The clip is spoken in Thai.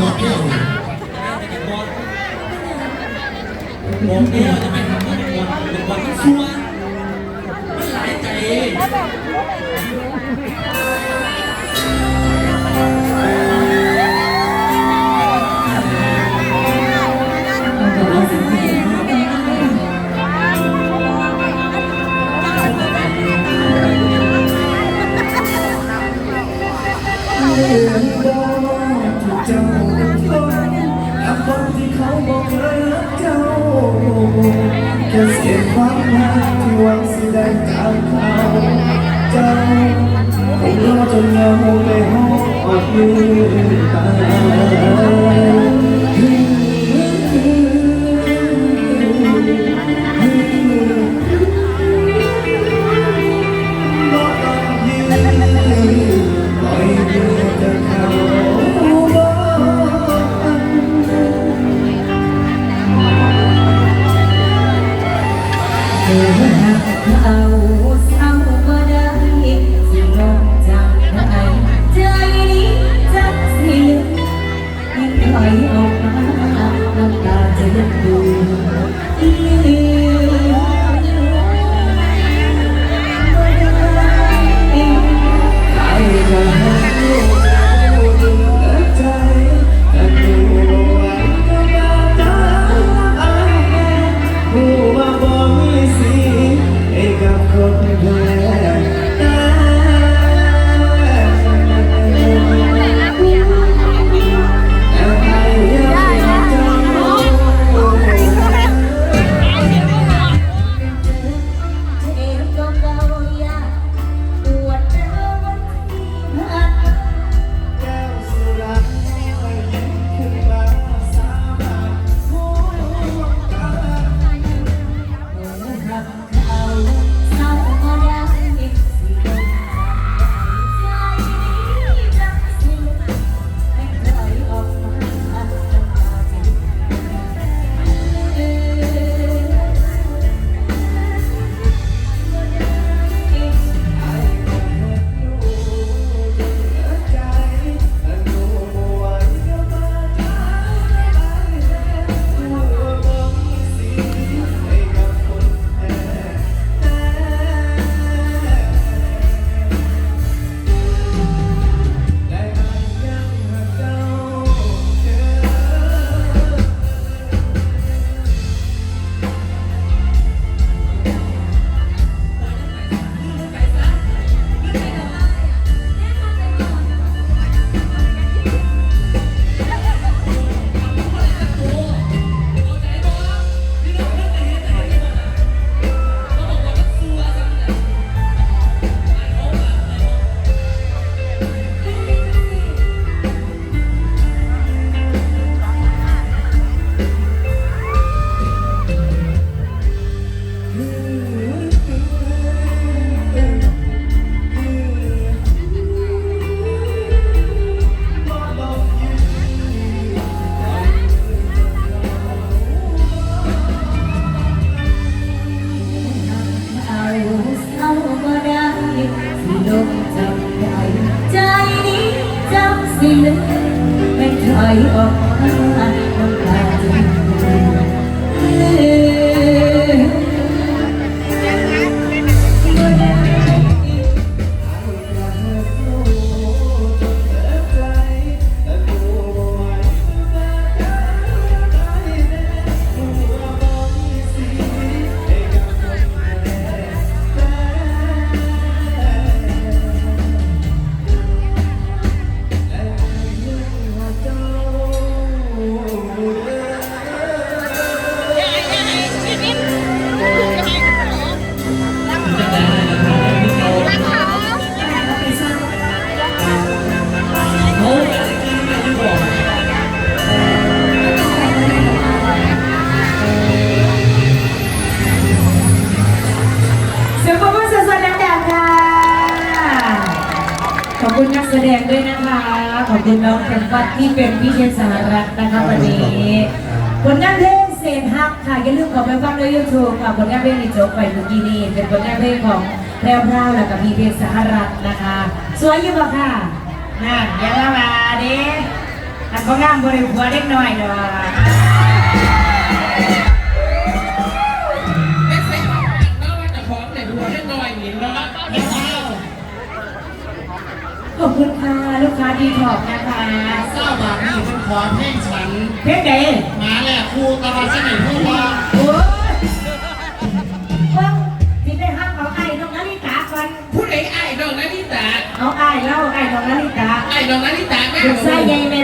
ดอกแก้วบอกแก้วจะไปทำเงินบอลบอลมันซัวมันหลายใจเเจ้าทุกคนกับคนที่เขาบอกรักเจ้าแค่เสียความรักที่หวังสิได้จากเขาเจ้าคงรอจนเงาในห้อบมือตาย คุณนักแสดงด้วยนะคะ ขอบคุณน้องแคมปัสที่เป็นพี่เชนสหรัฐนะคะวันนี้ผลงานเพลงเศษฮักค่ะอย่าลืมเขอไปฟังในยูทูบค่ะผลงานเพลงที่จบไปเมื่อกี้นี้เป็นผลงานเพลงของแพรวพราวและกับพี่เพลงสหรัฐนะคะ สวยอยู่ปะค่ะนั่นอยังละมาเด้อันก็งามบริหัวเล็กน้อยเนา อบคุณค่ะ ลูกค้าดีขอบนะคะเศร้าบาทนี่เป็นขอเพลงฉันเพชรเดย์หมาแหละครูตลอดสนิทผู้ว่าโอ้ยเบิ้งที่ได้ห้ามเอาไอ้น้องนาฬิกาก่อนผู้ใดไอ้ดอกนาฬิตาเอาไอ้เล่าไอ้น้องนาฬิกาไอ้ดอกนาฬิตาแม่ลูกไส้ใหญ่แม่แพ้วไอ้